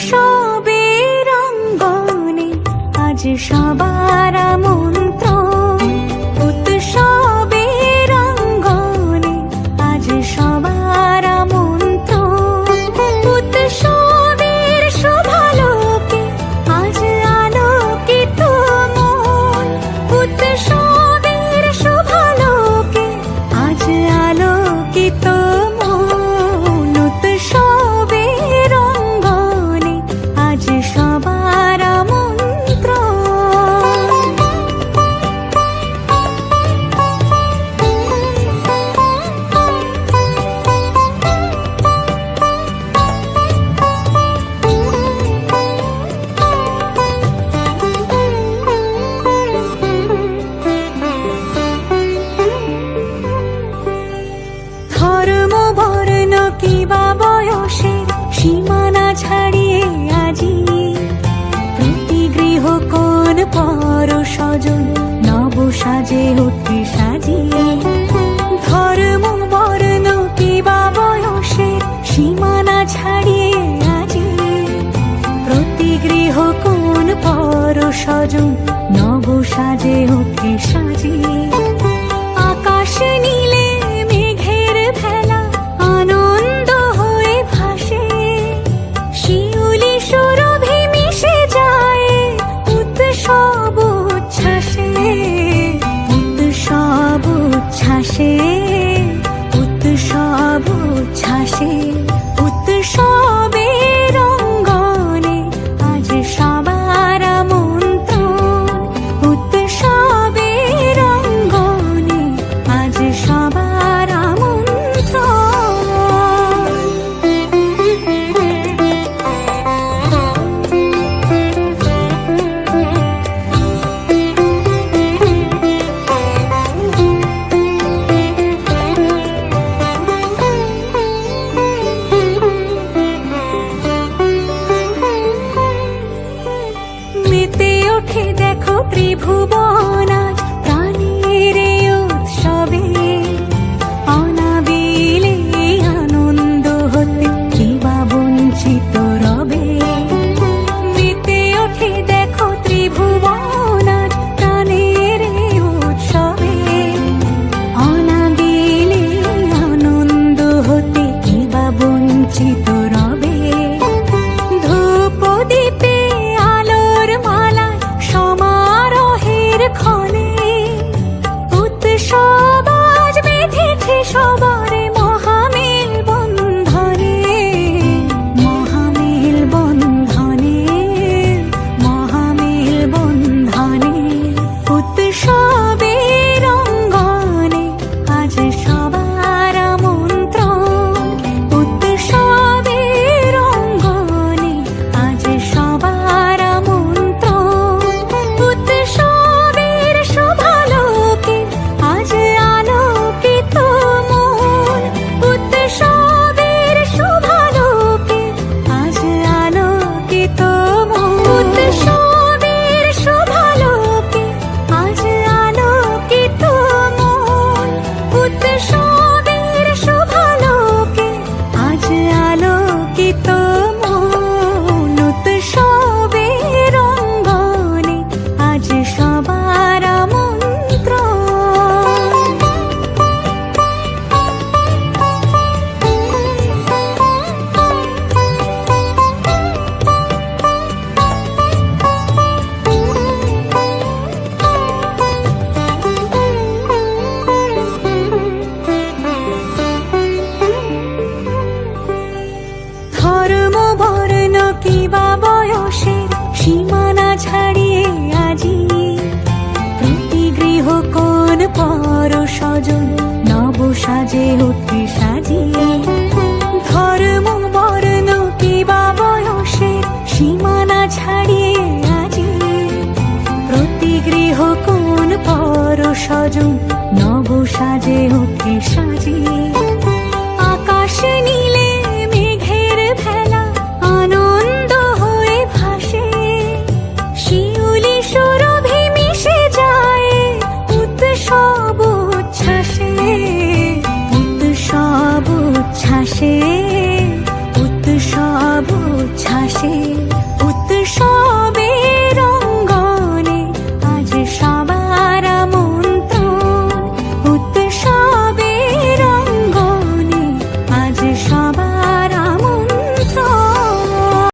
সবে রঙ্গনে আজ সবাই কিবা বয়সের সীমানা ছাড়িয়ে আজি। প্রতি গৃহ কোন পর স্বজন নব সাজে উঠে সাজিয়ে। ধর্ম, বর্ণ কিবা বয়সের সীমানা ছাড়িয়ে আজি। প্রতি গৃহ কোন পর স্বজন নব সাজে উঠে সাজিয়ে। ভুবন